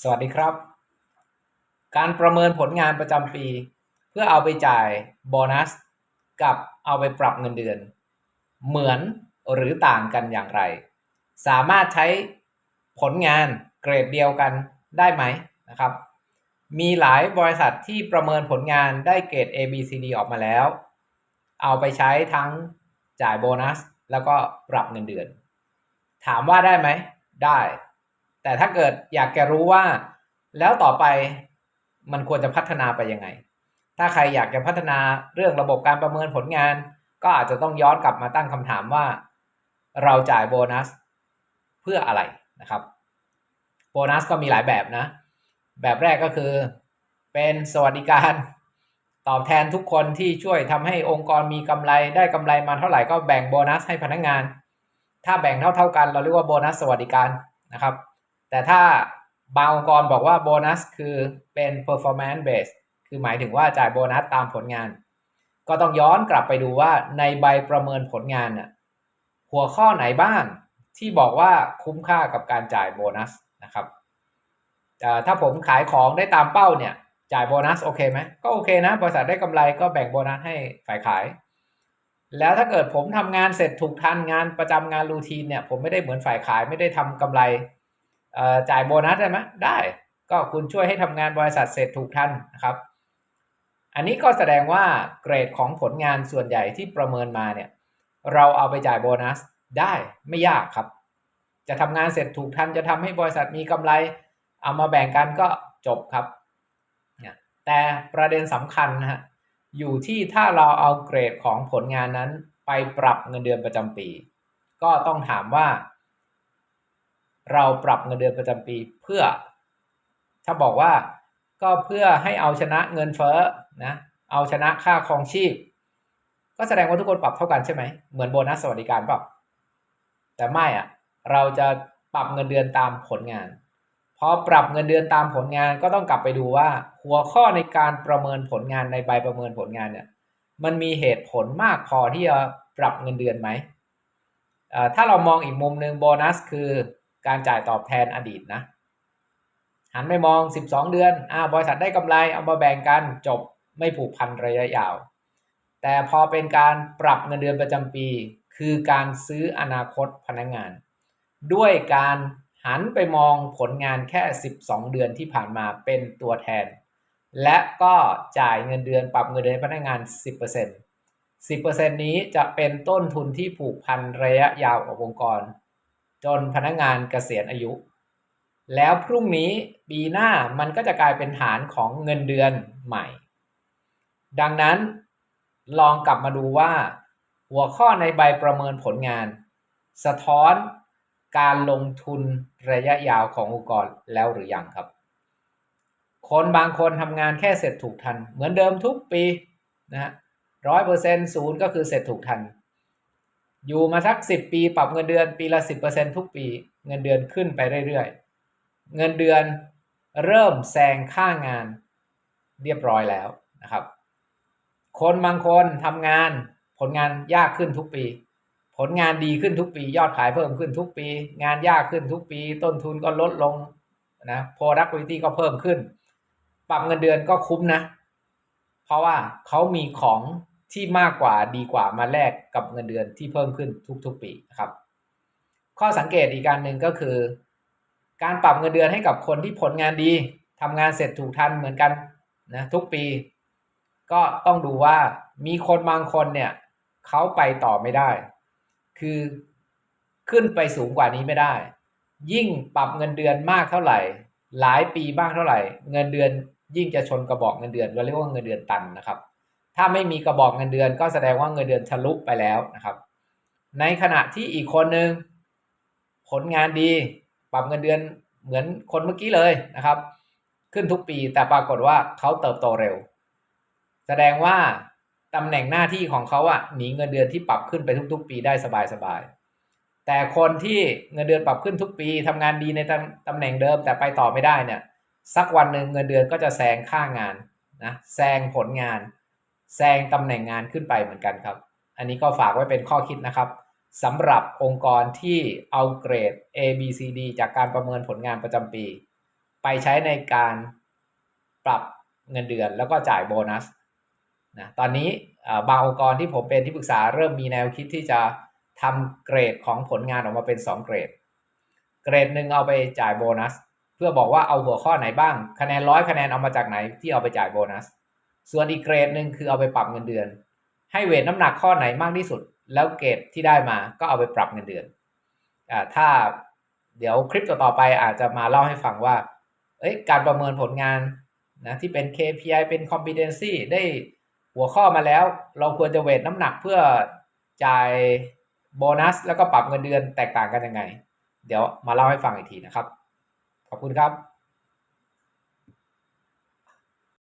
สวัสดีครับ การประเมินผลงานประจำปี เพื่อเอาไปจ่ายโบนัส กับเอาไปปรับเงินเดือน เหมือนหรือต่างกันอย่างไร สามารถใช้ผลงานเกรดเดียวกันได้ไหมนะครับ มีหลายบริษัทที่ประเมินผลงานได้เกรด A B C D ออกมาแล้ว เอาไปใช้ทั้งจ่ายโบนัส แล้วก็ปรับเงินเดือน ถามว่าได้ไหม ได้ แต่ถ้าเกิดอยากจะรู้ว่าแล้วต่อไปมันควรจะพัฒนาไปยังไง ถ้าใครอยากจะพัฒนาเรื่องระบบการประเมินผลงาน ก็อาจจะต้องย้อนกลับมาตั้งคำถามว่า เราจ่ายโบนัสเพื่ออะไรนะครับ โบนัสก็มีหลายแบบนะ แบบแรกก็คือ เป็นสวัสดิการตอบแทนทุกคนที่ช่วยทำให้องค์กรมีกำไรได้กำไรมาเท่าไหร่ก็แบ่งโบนัสให้พนักงาน ถ้าแบ่งเท่า ๆกัน เราเรียกว่าโบนัสสวัสดิการนะครับ แต่ถ้าบางองค์กรบอกว่าโบนัสคือเป็น performance base คือหมายถึงว่าจ่ายโบนัสตามผลงาน ก็ต้องย้อนกลับไปดูว่าในใบประเมินผลงานน่ะหัวข้อไหนบ้างที่บอกว่าคุ้มค่ากับการจ่ายโบนัสนะครับถ้าผมขายของได้ตามเป้าเนี่ยจ่ายโบนัสโอเคไหมก็โอเคนะบริษัทได้กำไรก็แบ่งโบนัสให้ฝ่ายขาย แล้วถ้าเกิดผมทำงานเสร็จถูกทันงานประจำงานรูทีนเนี่ยผมไม่ได้เหมือนฝ่ายขายไม่ได้ทำกำไร จ่ายโบนัสได้ไหมได้ ก็คุณช่วยให้ทำงานบริษัทเสร็จถูกทันนะครับ อันนี้ก็แสดงว่าเกรดของผลงานส่วนใหญ่ที่ประเมินมาเนี่ย เราเอาไปจ่ายโบนัสได้ไม่ยากครับ จะทำงานเสร็จถูกทันจะทำให้บริษัทมีกำไร เอามาแบ่งกันก็จบครับ แต่ประเด็นสำคัญนะฮะอยู่ที่ถ้าเราเอาเกรดของผลงานนั้นไปปรับเงินเดือนประจำปี ก็ต้องถามว่า เราปรับเงินเดือนประจำปีเพื่อ ถ้าบอกว่าก็เพื่อให้เอาชนะเงินเฟ้อนะเอาชนะค่าครองชีพ ก็แสดงว่าทุกคนปรับเท่ากันใช่ไหมเหมือนโบนัสสวัสดิการเปล่าแต่ไม่อะเราจะปรับเงินเดือนตามผลงานพอปรับเงินเดือนตามผลงานก็ต้องกลับไปดูว่า หัวข้อในการประเมินผลงานในใบประเมินผลงานเนี่ยมันมีเหตุผลมากพอที่จะปรับเงินเดือนไหมถ้าเรามองอีกมุมหนึ่งโบนัสคือ การจ่ายตอบแทนอดีตนะ หันไปมอง 12 เดือนอ่าบริษัทได้กำไรเอามาแบ่งกันจบไม่ผูกพันระยะยาว แต่พอเป็นการปรับเงินเดือนประจำปี คือการซื้ออนาคตพนักงงาน ด้วยการหันไปมองผลงานแค่ 12 เดือนที่ผ่านมาเป็นตัวแทน และก็จ่ายเงินเดือนปรับเงินเดือนพนักงาน 10% 10%นี้จะเป็นต้นทุนที่ผูกพันระยะยาวขององค์กร จนพนักงานเกษียณอายุ แล้วพรุ่งนี้ปีหน้ามันก็จะกลายเป็นฐานของเงินเดือนใหม่ ดังนั้นลองกลับมาดูว่า หัวข้อในใบประเมินผลงาน สะท้อนการลงทุนระยะยาวขององค์กรแล้วหรือยังครับ คนบางคนทำงานแค่เสร็จถูกทัน เหมือนเดิมทุกปีนะฮะร้อยเปอร์เซ็นต์ศูนย์ก็คือเสร็จถูกทัน อยู่มาสักสิบปี ปรับเงินเดือนปีละสิบเปอร์เซ็นทุกปี เงินเดือนขึ้นไปเรื่อยๆ เงินเดือนเริ่มแซงค่างานเรียบร้อยแล้วนะครับ คนบางคนทำงานผลงานยากขึ้นทุกปี ผลงานดีขึ้นทุกปี ยอดขายเพิ่มขึ้นทุกปี งานยากขึ้นทุกปี ต้นทุนก็ลดลงนะ productivity ก็เพิ่มขึ้น ปรับเงินเดือนก็คุ้มนะ เพราะว่าเขามีของ ที่มากกว่าดีกว่ามาแลกกับเงินเดือนที่เพิ่มขึ้นทุกๆ ปีนะครับ ข้อสังเกตอีกการหนึ่งก็คือ การปรับเงินเดือนให้กับคนที่ผลงานดีทำงานเสร็จถูกทันเหมือนกันนะทุกปี ก็ต้องดูว่ามีคนบางคนเนี่ยเขาไปต่อไม่ได้ คือขึ้นไปสูงกว่านี้ไม่ได้ ยิ่งปรับเงินเดือนมากเท่าไหร่ หลายปีบ้างเท่าไหร่ เงินเดือนยิ่งจะชนกระบอกเงินเดือนเราเรียกว่าเงินเดือนตันนะครับ ถ้าไม่มีกระบอกเงินเดือน ก็แสดงว่าเงินเดือนทะลุไปแล้วนะครับ ในขณะที่อีกคนหนึ่งผลงานดี ปรับเงินเดือนเหมือนคนเมื่อกี้เลยนะครับ ขึ้นทุกปีแต่ปรากฏว่าเขาเติบโตเร็ว แสดงว่าตำแหน่งหน้าที่ของเขาอะหนีเงินเดือนที่ปรับขึ้นไปทุก ๆ ปีได้สบายๆแต่คนที่เงินเดือนปรับขึ้นทุกปีทำงานดีในตำแหน่งเดิมแต่ไปต่อไม่ได้เนี่ยสักวันหนึ่งเงินเดือนก็จะแซงค่างานนะแซงผลงาน แซงตำแหน่งงานขึ้นไปเหมือนกันครับ อันนี้ก็ฝากไว้เป็นข้อคิดนะครับสำหรับองค์กรที่เอาเกรด A B C D จากการประเมินผลงานประจำปี ไปใช้ในการปรับเงินเดือนแล้วก็จ่ายโบนัสนะตอนนี้บางองค์กรที่ผมเป็นที่ปรึกษาเริ่มมีแนวคิดที่จะทำเกรดของผลงานออกมาเป็น 2 เกรด เกรดหนึ่งเอาไปจ่ายโบนัส เพื่อบอกว่าเอาหัวข้อไหนบ้าง คะแนนร้อยคะแนนเอามาจากไหนที่เอาไปจ่ายโบนัส ส่วนอีกเกรดหนึ่งคือเอาไปปรับเงินเดือน ให้เวทน้ำหนักข้อไหนมากที่สุด แล้วเกรดที่ได้มาก็เอาไปปรับเงินเดือนอ่าถ้าเดี๋ยวคลิปต่อๆไปอาจจะมาเล่าให้ฟังว่าเอ้ยการประเมินผลงานนะที่เป็น KPI เป็น competency ได้หัวข้อมาแล้ว เราควรจะเวทน้ำหนักเพื่อจ่ายโบนัส แล้วก็ปรับเงินเดือนแตกต่างกันยังไง เดี๋ยวมาเล่าให้ฟังอีกทีนะครับ ขอบคุณครับ